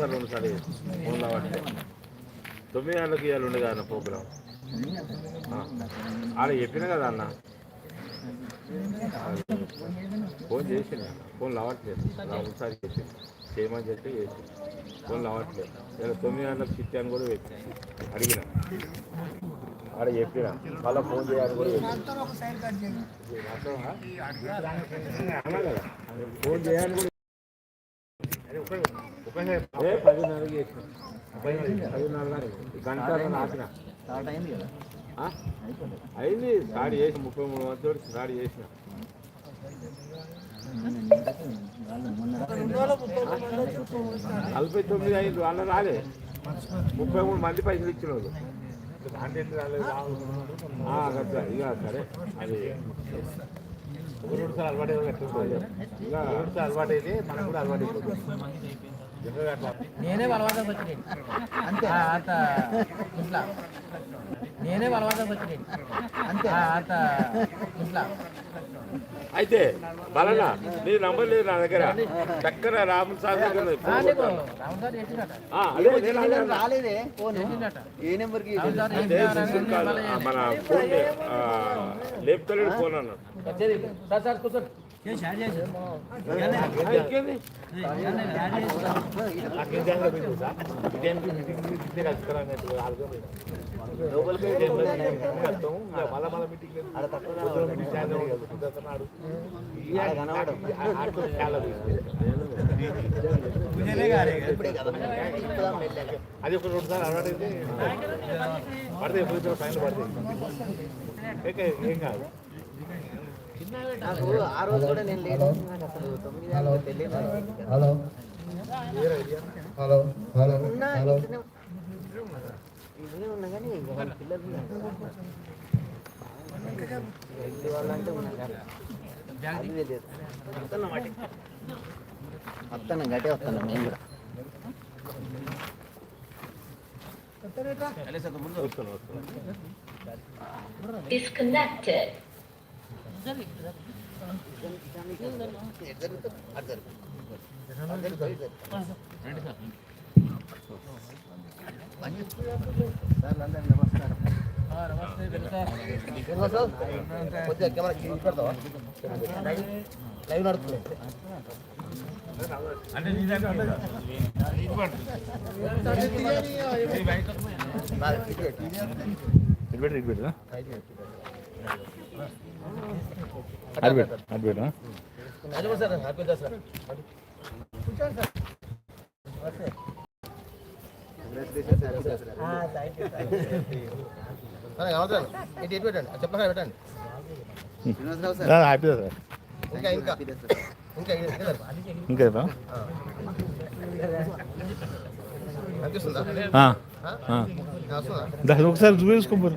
ఒకసారి రెండు సార్లు చేసి ఫోన్ తొమ్మిది గంటలకు ఇవాళ ఉండే కదా ప్రోగ్రామ్ ఆడ చెప్పిన కదా అన్న? ఫోన్ చేసిండు అన్న. ఫోన్ లవట్లేదు ఒకసారి చెప్పింది చేయమని చెప్పి చేసి ఫోన్ లవట్లేదు నేను తొమ్మిది గంటలకు చిట్టి అని కూడా పెట్టి అడిగిన. ఆడ చెప్పిన. మళ్ళీ ఫోన్ చేయాలని కూడా అన్నా కదా ఫోన్ చేయాలని కూడా ఏ పదిన్నరకి చేసిన పదిన్నర గంట ఆపిన ఆ? అయింది స్టార్ట్ చేసి ముప్పై మూడు మంది స్టార్ట్ చేసిన నలభై తొమ్మిది అయింది వాళ్ళ రాలే ముప్పై మూడు మంది పైసలు ఇచ్చిన వాళ్ళు. ఇక సరే అది సార్లు అలవాటు ఇంకా అలవాటు అయితే మనకు కూడా అలవాటు అయిపోతుంది నేనే బలవంతం వచ్చినాను అంతే. అంత ఇంట్లో. నేనే బలవంతం వచ్చినాను అంతే. అంత ఇంట్లో. అయితే బలనా నీ నంబర్ లేదు నా దగ్గర. చక్కర రాముల సార్ దగ్గర మన ఫోన్ ఆ, లేపుతలేడు ఫోన్ అన్నాడు సార్ సార్ కూర్చోండి. అది ఒక రెండు సార్లు అలవాటు అయితే పడితే ఎప్పుడు ఫైన్ పడితే ఏక- ఏం కాదు నాకు ఆ రోజు కూడా నేను లేను. నాకు అసలు తొమ్మిది తెలియదు. హలో హలో హలో ఉన్నా హలో. ఇంట్లోనే ఇంట్లోనే ఉన్నా కానీ వాళ్ళ పిల్లలు వాళ్ళంటే వస్తున్నా వాటి గట్టే వస్తాను నేను కూడా. disconnected. లైవ్ నడుస్తుంది అంటే నీ దగ్గర ఇటు పెట్టు, ఇటు పెట్టు, అది కూడా సార్ పెట్టండి హ్యాపీ. ఇంకా ఇంకా ఇంకా. ఇంకా? అనిపిస్తుందా? ఆ. వస్తుందా దా, ఒకసారి చూపించుకోపోరు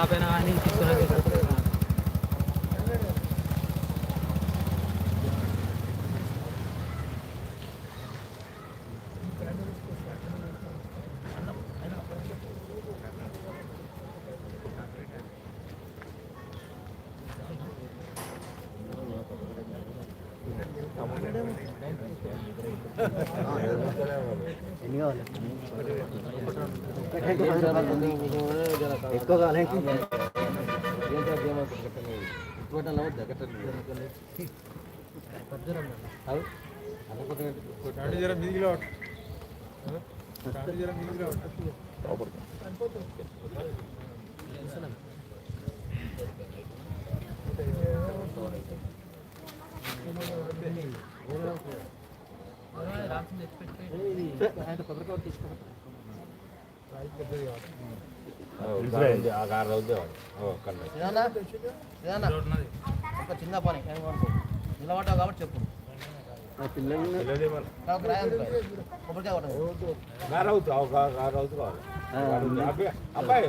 యాభై కానీ కూడా ఎన్ని కావాలి? ఎక్కువ కావాలి ఆ కారు రోజు కన్నా ఇదన్నా ఇదన్నా ఒక చిన్న పని నిలబడ్డావు కాబట్టి చెప్పు కొబ్బరికాయ. అబ్బాయి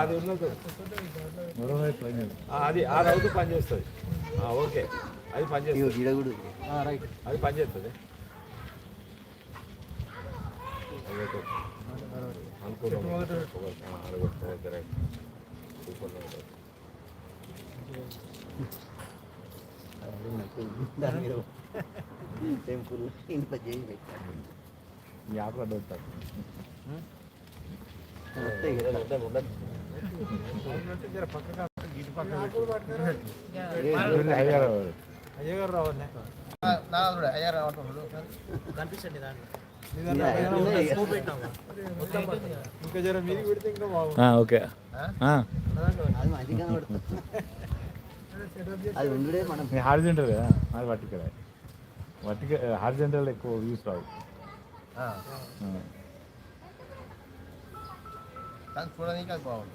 అదో ఉన్నది ఆ, అది ఆ రౌతు పని చేస్తుంది ఓకే అది పని ఇగో చేస్తుంది ఈడ కూడా ఉంది. అది పని అనుకూలం రైట్. మీద టెంపుల్ ఇంత చేయి పెట్టారు వస్తాయి కదా. కనిపించండి దాంట్లో. ఇది అయిపోయిందా ఇక? స్కూల్ పెట్టినాము. ఓకే. హార్జెంటల్ కదా? అది వర్టికల్ వర్టికల్ హార్జెంటల్ ఎక్కువ యూస్ రావు. చూడడానికి బాగుంది.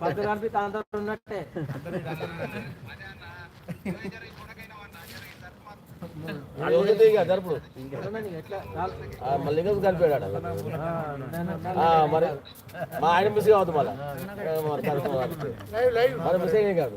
పద్దు కనిపిస్తా అంతా ఉన్నట్టే. జరుపుడు మళ్ళీ ఇంకా కలిపాడు మరి మా ఆయన మిస్ అవుతుంది మళ్ళీ. మరి మిస్ అయ్యే కాదు.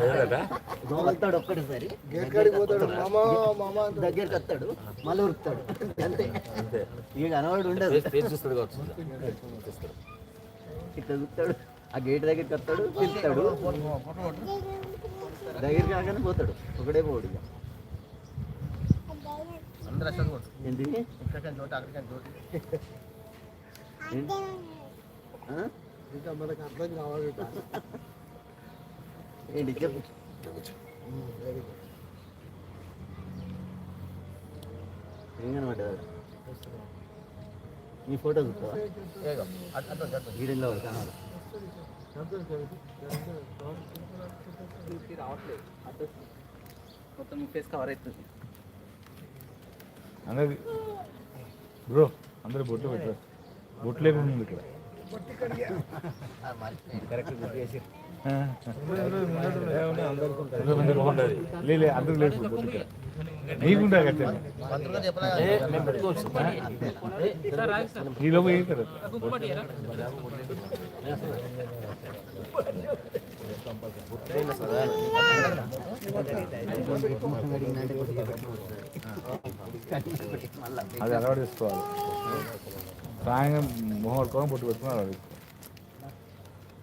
వస్తాడు ఒక్కటేసారి గేట్ కాడికి పోతాడు. మామ మామ అంటాడు. దగ్గరికి వస్తాడు మళ్ళీ ఉరుకుతాడు. అంతే. అంతే. ఇక కనవాడు ఉండదు. చూస్తాడు కావచ్చు. ఇట్లా చూస్తాడు ఆ గేట్ దగ్గరికి వస్తాడు పిలుస్తాడు. దగ్గరికి రాగానే పోతాడు. ఒకటే పోడు ఇక. ఏంటి? ఆ? ఇంకా మనకు అర్థం కావాలి ఏంటి చెప్పు ఏం కనబడ్డది నీ ఫోటో చూస్తావా ఏగో అటు అటు అటు గీడెల్లో వాడు కనబడు మొత్తం ఫేస్ కవర్ అవుతుంది అందరి బ్రో అందరు బొట్లు పెట్టారు బొట్లు లేకుండా ఉంది ఇక్కడ కరెక్ట్ గుర్తు చేసి ఆ. అందరూ లే లే, లేదు నీకుండా ఇక్కడ ఏం కదా అది అలవాటు చేసుకోవాలి సాయంత్రం మొహం పట్టుకోవడం పొట్టు పెట్టుకుని అలవాటు చేసుకోవాలి. ఒకసారి నిమిషాలు పెట్టుకున్నాం. ఒకసారి పెట్టి ప్రొద్దున ఇదంతే.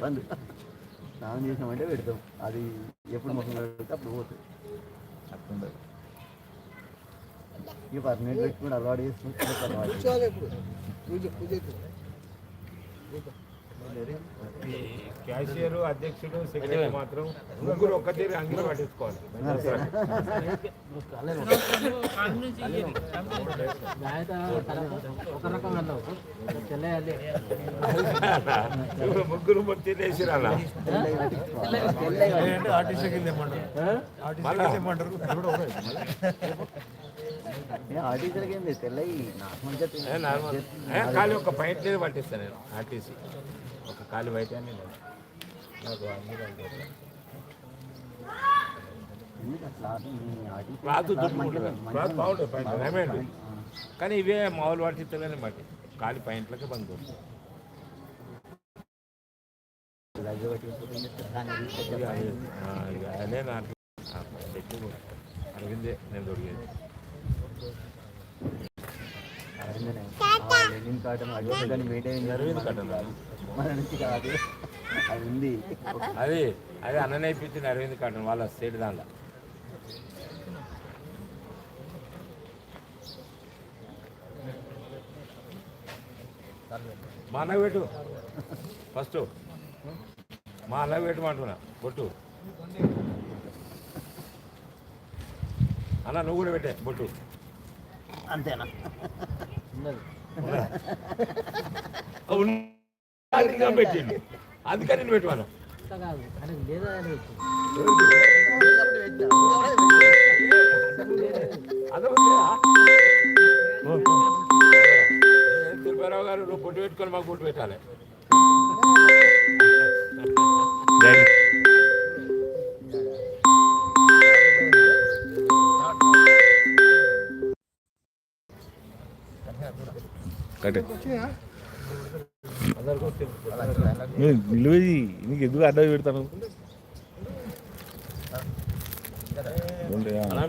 బంద్ స్నానం చేసినామంటే పెడతాం అది ఎప్పుడు మొత్తం పెడితే అప్పుడు పోతుంది అట్లుండదు ఇక పర్మనెంట్ పెట్టుకుని అలవాటు చేసుకుంటే అలవాటు క్యాషియర్ అధ్యక్షుడు సెక్రటరీ మాత్రం ముగ్గురు ఒక్క తీరు అంగీలు పట్టించుకోవాలి ముగ్గురు ఆర్టీసీలకి తెల్లయి నాకు మంచిగా నార్మల్. ఖాళీ ఒక పైంట్ లేదు పట్టిస్తాను నేను ఆర్టీసీ. ఒక బయట అని లేదు. నాకు ఉంటుంది క్లాత్ బాగుంటుంది పైన కానీ ఇవే మామూలు పట్టిస్తలేని బట్టి ఖాళీ పైంట్లకే బంద్ అది, నాకు అడిగిందే నేను దొరికేది లెనిన్ కాటన్ అది కానీ మెయింటైన్ అరవింద్ కాటన్. మన నుంచి కాదు అది ఉంది అది అది అన్ననే ఇప్పించింది అరవింద్ కాటన్ వాళ్ళ స్టేట్ దానిలో మా అన్న పెట్టు. ఫస్ట్. మా అన్న పెట్టమంటున్నా. బొట్టు. అన్న నువ్వు కూడా పెట్టే బొట్టు. అంతేనా? పెట్టిండు అందుకని నేను పెట్టాను పెట్టు. తిరుపతిరావు గారు నువ్వు బొట్టు పెట్టుకొని మాకు బొట్టు పెట్టాలి. కట్టే. నిలువేది నీకు ఎందుకు అడ్డ పెడతాను? ఉండే, ఆ. అలా